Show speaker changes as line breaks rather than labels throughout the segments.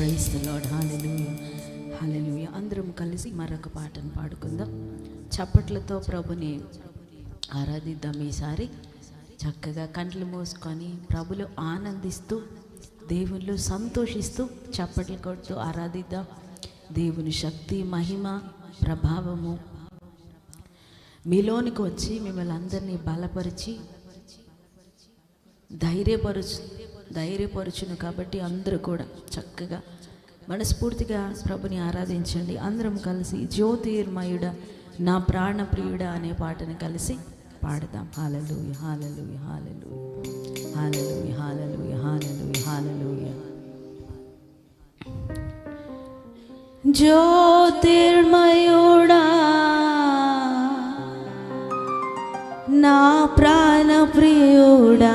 Praise the lord hallelujah hallelujah అందరం కలిసి మరొక పాటను పాడుకుందాం. చప్పట్లతో ప్రభుని ఆరాధిద్దాం ఈసారి. చక్కగా కండ్లు మూసుకొని ప్రభులు ఆనందిస్తూ దేవుళ్ళు సంతోషిస్తూ చప్పట్లు కొడుతూ ఆరాధిద్దాం. దేవుని శక్తి మహిమ ప్రభావము మీలోనికి వచ్చి మిమ్మల్ని అందరినీ బలపరిచి ధైర్యపరుచు ధైర్యపరచును కాబట్టి అందరూ కూడా చక్కగా మనస్ఫూర్తిగా ప్రభుని ఆరాధించండి. అందరం కలిసి జ్యోతిర్మయుడ నా ప్రాణప్రియుడ అనే పాటను కలిసి పాడదాం. హాలలు హాలలు హాలలు హాలలు హాలలు హాలలు హాలలు జ్యోతిర్మయుడా నా ప్రాణప్రియుడా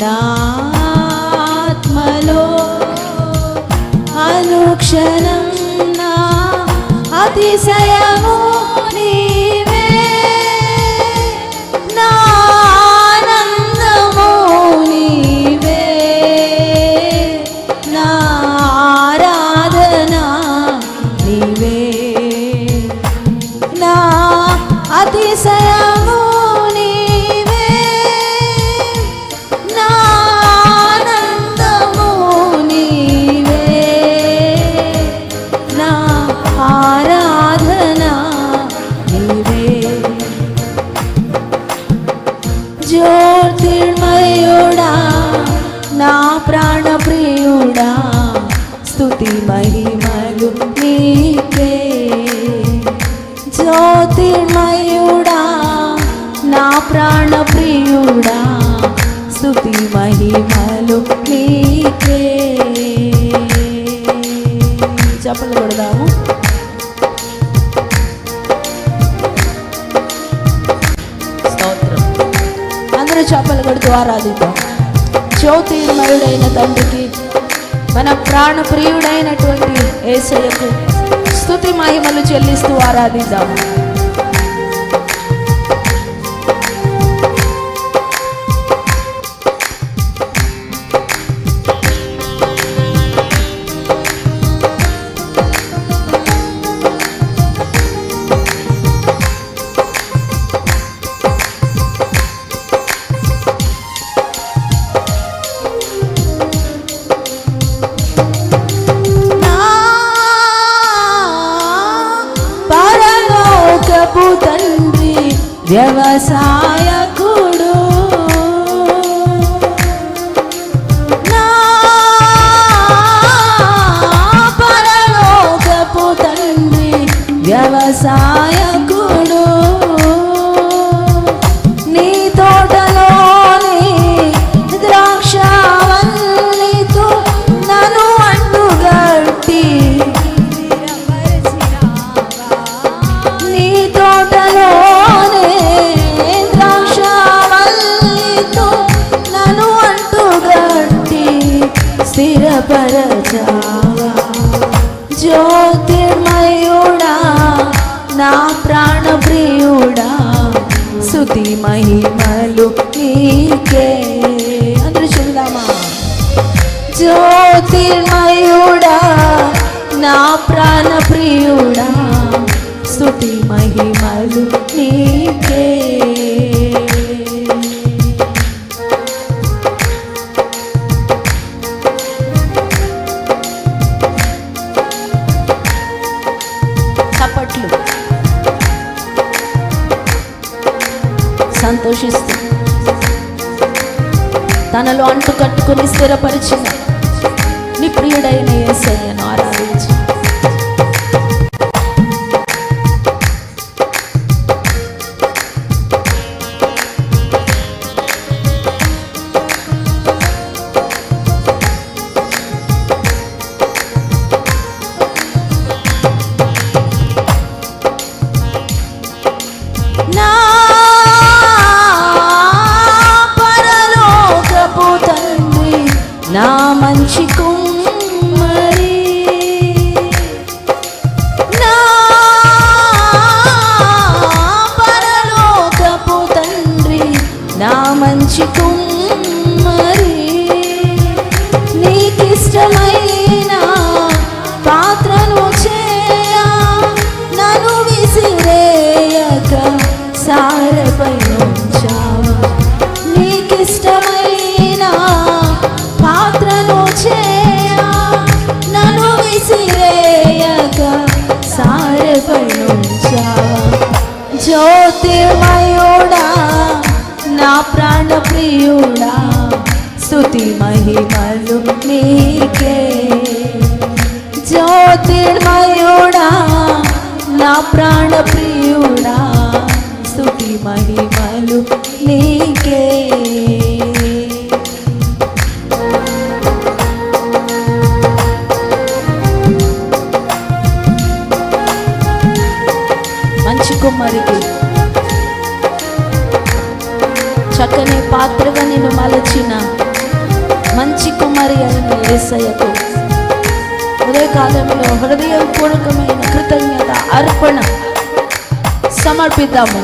నా అనుక్షణం నా అతిశయము నీ చేపలు కొడదాము. స్తోత్రం. అందరూ చేపలు కొడుతూ ఆరాధిద్దాం. జ్యోతిర్మయుడైన తండ్రికి మన ప్రాణ ప్రియుడైనటువంటి ఏసయ్యకు స్థుతి మహిమలు చెల్లిస్తూ ఆరాధిద్దాము స్తుతి మహిమలు నీకే. అందరూ చెబుదామా? జ్యోతిర్మయుడా నా ప్రాణ ప్రియుడా స్తుతి మహిమలు నీకే. సంతోషిస్తూ తనలో అంటు కట్టుకుని స్థిరపరిచిన నీ ప్రియుడైన యేసయ్యను ప్రాణ స్థుతి మహిమలు నీకే. జ్యోతిర్మయుడా నా ప్రాణ అర్పణ సమర్పిద్దాము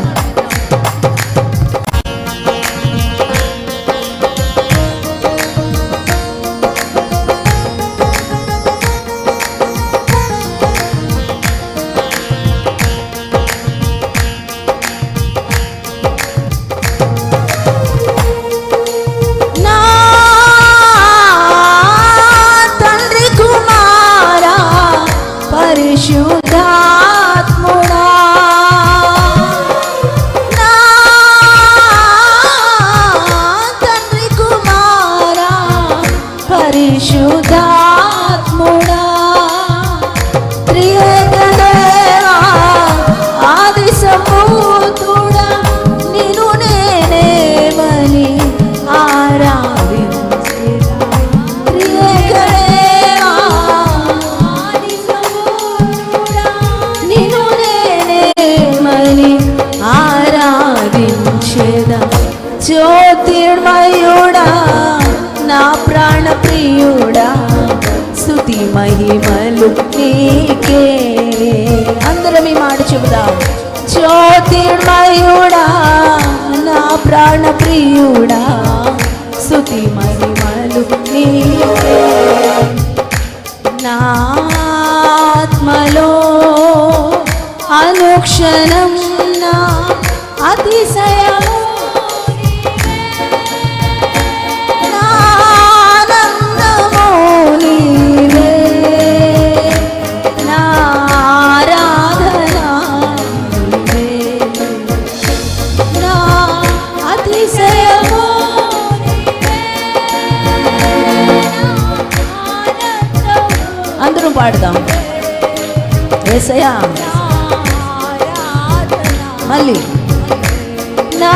జ్యోతిర్మయుడా నా ప్రాణ ప్రియుడా స్తుతి మహిమలు నీకే. అందరం ఈ మాట చెబుదాం. జ్యోతిర్మయుడా నా ప్రాణ ప్రియుడా స్తుతి మహిమలు నీకే. నా ఆత్మలో అనుక్షణం నా అతిశయము పాడదాం. ఏసయా మళ్ళీ. నా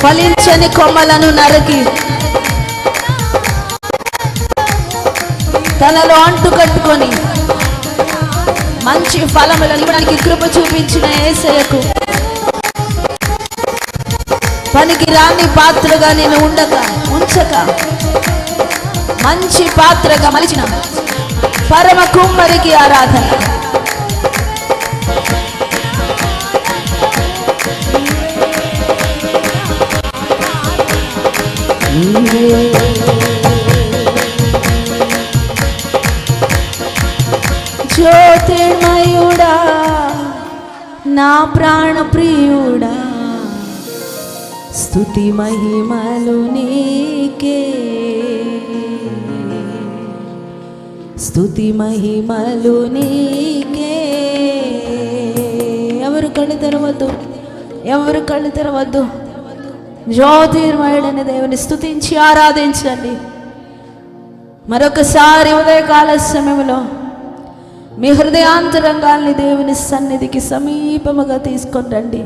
ఫలించని కొమ్మలను నరికి తనలో అంటు కట్టుకొని మంచి ఫలములను ఇవ్వడానికి కృప చూపించిన ఏసయకు పనికి రాని పాత్రగా నేను ఉండక ఉంచక మంచి పాత్రగా మలిచిన పరమ కుమ్మరికి ఆరాధన. నీవే జ్యోతిర్మయుడా నా ప్రాణప్రియుడా స్థుతి మహిమలు నీకే. స్థుతి మహిమలు నీకే. ఎవరు కళ్ళు తెరవద్దు ఎవరు కళ్ళు తెరవద్దు. జ్యోతిర్మయుడని దేవుని స్తుతించి ఆరాధించండి. మరొకసారి ఉదయకాల సమయంలో మీ హృదయాంతరంగాల్ని దేవుని సన్నిధికి సమీపముగా తీసుకొని రండి.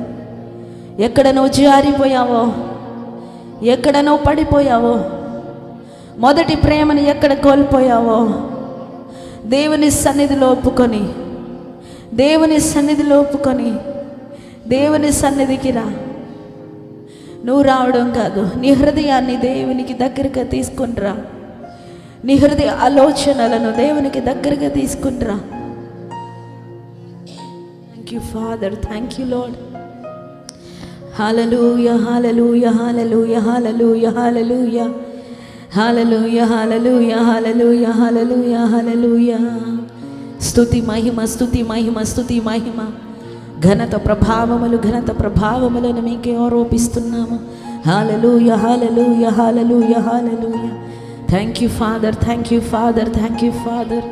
ఎక్కడ నువ్వు జారిపోయావో ఎక్కడ నువ్వు పడిపోయావో మొదటి ప్రేమను ఎక్కడ కోల్పోయావో దేవుని సన్నిధిలో ఒప్పుకొని దేవుని సన్నిధిలో ఒప్పుకొని దేవుని సన్నిధికి రా. నువ్వు రావడం కాదు. నీ హృదయాన్ని దేవునికి దగ్గరగా తీసుకునిరా నీ హృదయ ఆలోచనలను దేవునికి దగ్గరగా తీసుకునిరా thank you father thank you lord hallelujah hallelujah hallelujah hallelujah hallelujah hallelujah hallelujah hallelujah hallelujah hallelujah స్తుతి మహిమ స్తుతి మహిమ స్తుతి మహిమ ఘనత ప్రభావములు ఘనత ప్రభావములను మీకే ఆరోపిస్తున్నాము. హాలలు యహాలలు యహాలలు యహాలలు thank you father thank you father thank you father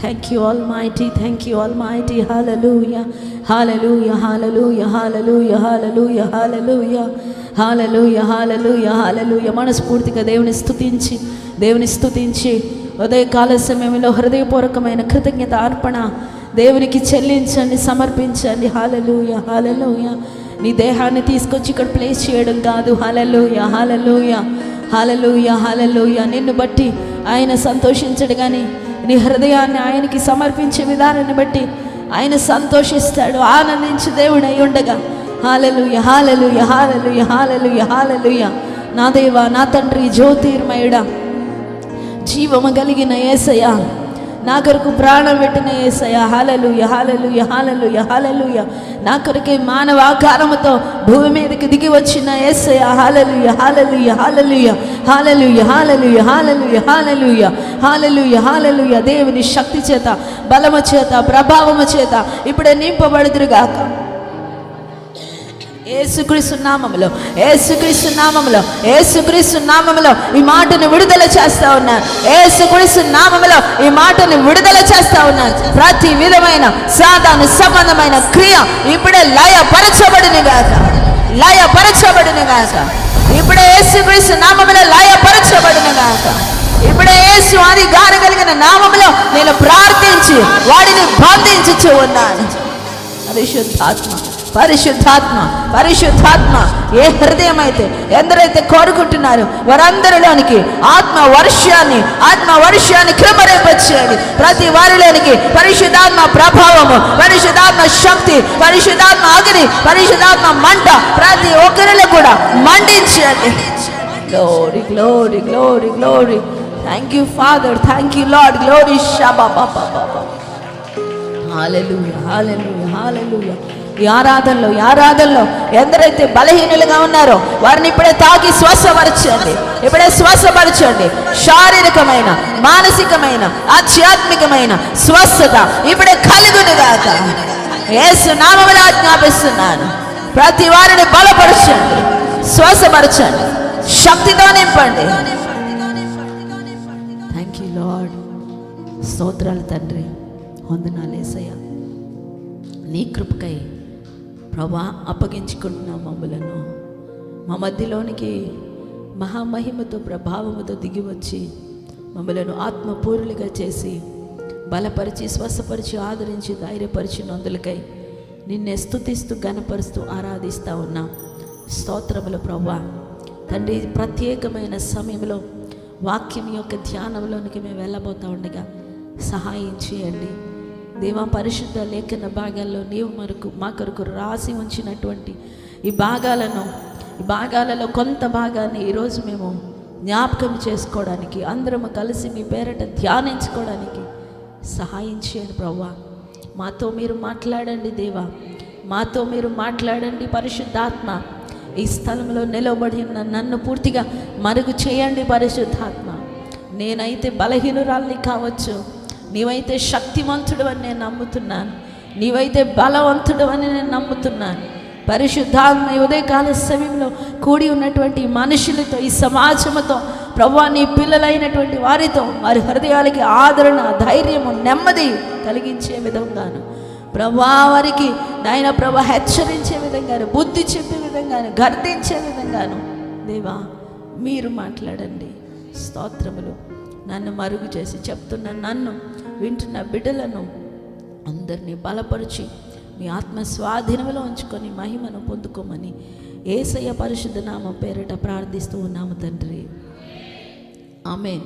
thank you almighty thank you almighty హాలలు హాలలు యహాలలు యహాలలు యహాలలు యహాలలు హాలలు యహాలలు యహాలలు మనస్ఫూర్తిగా దేవుని స్థుతించి దేవుని స్థుతించి ఉదయ కాల సమయంలో హృదయపూర్వకమైన కృతజ్ఞత అర్పణ దేవునికి చెల్లించండి సమర్పించండి. హాలలోయ హాలలోయ నీ దేహాన్ని తీసుకొచ్చి ఇక్కడ ప్లేస్ చేయడం కాదు. హాలలోయ హాలలోయ హాలలోయ హాలలోయ నిన్ను బట్టి ఆయన సంతోషించడు కానీ నీ హృదయాన్ని ఆయనకి సమర్పించే విధానాన్ని బట్టి ఆయన సంతోషిస్తాడు. ఆనందించి దేవుడు అయి ఉండగా. Hallelujah hallelujah hallelujah hallelujah hallelujah నా దేవా నా తండ్రి జ్యోతిర్మయుడా జీవము కలిగిన ఏసయ్యా నా కొరకు ప్రాణం పెట్టిన ఏసయ హాలలు యహాలలు యహాలలు యహాలలు నా కొరకే మానవ ఆకారముతో భూమి మీదకి దిగి వచ్చిన ఏసయ హాలలు యహాలలు యహాలలు హాలలు యహాలలు యహాలలు యహాలలు హాలలు యహాలలు దేవుని శక్తి చేత బలము చేత ప్రభావము చేత ఇప్పుడే నింపబడుదురుగాక. ఏసుక్రీస్తు నామములో ఏసుక్రీస్తు నామములో ఏసుక్రీస్తు నామములో ఈ మాటను విడుదల చేస్తా ఉన్నాను ఏసుక్రీస్తు నామములో ఈ మాటను విడుదల చేస్తా ఉన్నా. ప్రతి విధమైన సాధారణ సంబంధమైన క్రియ ఇప్పుడే లయపరచబడిన గాక. లయపరచబడిన గాక. ఇప్పుడే యేసుక్రీస్తు నామములో లయపరచబడిన గాక. ఇప్పుడే యేసు అధికారం కలిగిన నామములో నేను ప్రార్థించి వాడిని బంధించుచు ఉన్నాను. పరిశుద్ధాత్మ. పరిశుద్ధాత్మ పరిశుద్ధాత్మ ఏ హృదయం అయితే ఎందరైతే కోరుకుంటున్నారో వారందరిలోనికి ఆత్మ వర్షాన్ని ఆత్మ వర్షాన్ని కృపరేపచ్చేయండి ప్రతి వారిలోనికి పరిశుద్ధాత్మ ప్రభావము పరిశుద్ధాత్మ శక్తి పరిశుద్ధాత్మ అగ్ని పరిశుద్ధాత్మ మంట ప్రతి ఒక్కరిలో కూడా మండించండి. Glory glory glory glory thank you father thank you lord glory షాబా బాబా బాబా హాలెలూయ హాలెలూయ హాలెలూయ ఈ ఆరాధనలో ఈ ఆరాధనలో ఎందరైతే బలహీనులుగా ఉన్నారో వారిని ఇప్పుడే తాకి శ్వాసపరచండి ఇప్పుడే శ్వాసపరచండి శారీరకమైన మానసికమైన ఆధ్యాత్మికమైన స్వస్థత ఇప్పుడే కలుగునుగాక. ఏసు నామములో ఆజ్ఞాపిస్తున్నాను. ప్రతి వారిని బలపరచండి. శ్వాసపరచండి శక్తితో నింపండి. థ్యాంక్ యూ లాడ్ స్తోత్రాలు తండ్రి. వందనాలేసయ్య నీ కృపకై ప్రభా అప్పగించుకుంటున్నాం మమ్మలను. మా మధ్యలోనికి మహామహిమతో ప్రభావముతో దిగి వచ్చి మమ్మలను ఆత్మపూరులుగా చేసి బలపరిచి స్వస్థపరిచి ఆదరించి ధైర్యపరిచినందులకై నిన్నే స్థుతిస్తూ గనపరుస్తూ ఆరాధిస్తూ ఉన్నాం. స్తోత్రములు ప్రభా. తండ్రి ప్రత్యేకమైన సమయంలో వాక్యం యొక్క ధ్యానంలోనికి మేము వెళ్ళబోతా ఉండగా సహాయం చేయండి. దేవా పరిశుద్ధ లేఖన భాగాల్లో నీవు మరకు మా కొరకు రాసి ఉంచినటువంటి ఈ భాగాలను ఈ భాగాలలో కొంత భాగాన్ని ఈరోజు మేము జ్ఞాపకం చేసుకోవడానికి అందరం కలిసి మీ పేరట ధ్యానించుకోవడానికి సహాయం చేయండి ప్రవ్వా. మాతో మీరు మాట్లాడండి దేవా. మాతో మీరు మాట్లాడండి పరిశుద్ధాత్మ. ఈ స్థలంలో నిలబడి ఉన్న నన్ను పూర్తిగా మరుగు చేయండి పరిశుద్ధాత్మ. నేనైతే బలహీనురాల్ని కావచ్చు. నీవైతే శక్తివంతుడు అని నేను నమ్ముతున్నాను. నీవైతే బలవంతుడు అని నేను నమ్ముతున్నాను. పరిశుద్ధాత్మ ఉదయకాల సమయంలో కూడి ఉన్నటువంటి మనుషులతో ఈ సమాజంతో ప్రభా నీ పిల్లలైనటువంటి వారితో వారి హృదయాలకి ఆదరణ ధైర్యము నెమ్మది కలిగించే విధంగాను. ప్రభా వారికి నాయన ప్రభా హెచ్చరించే విధంగాను బుద్ధి చెప్పే విధంగాను గర్దించే విధంగాను. దేవా మీరు మాట్లాడండి. స్తోత్రములు నన్ను మరుగు చేసి చెప్తున్న నన్ను వింటున్న బిడ్డలను అందరినీ బలపరిచి మీ ఆత్మ స్వాధీనంలో ఉంచుకొని మహిమను పొందుకోమని ఏసయ్య పరిశుద్ధ నామ పేరిట ప్రార్థిస్తూ ఉన్నాము తండ్రి. ఆమె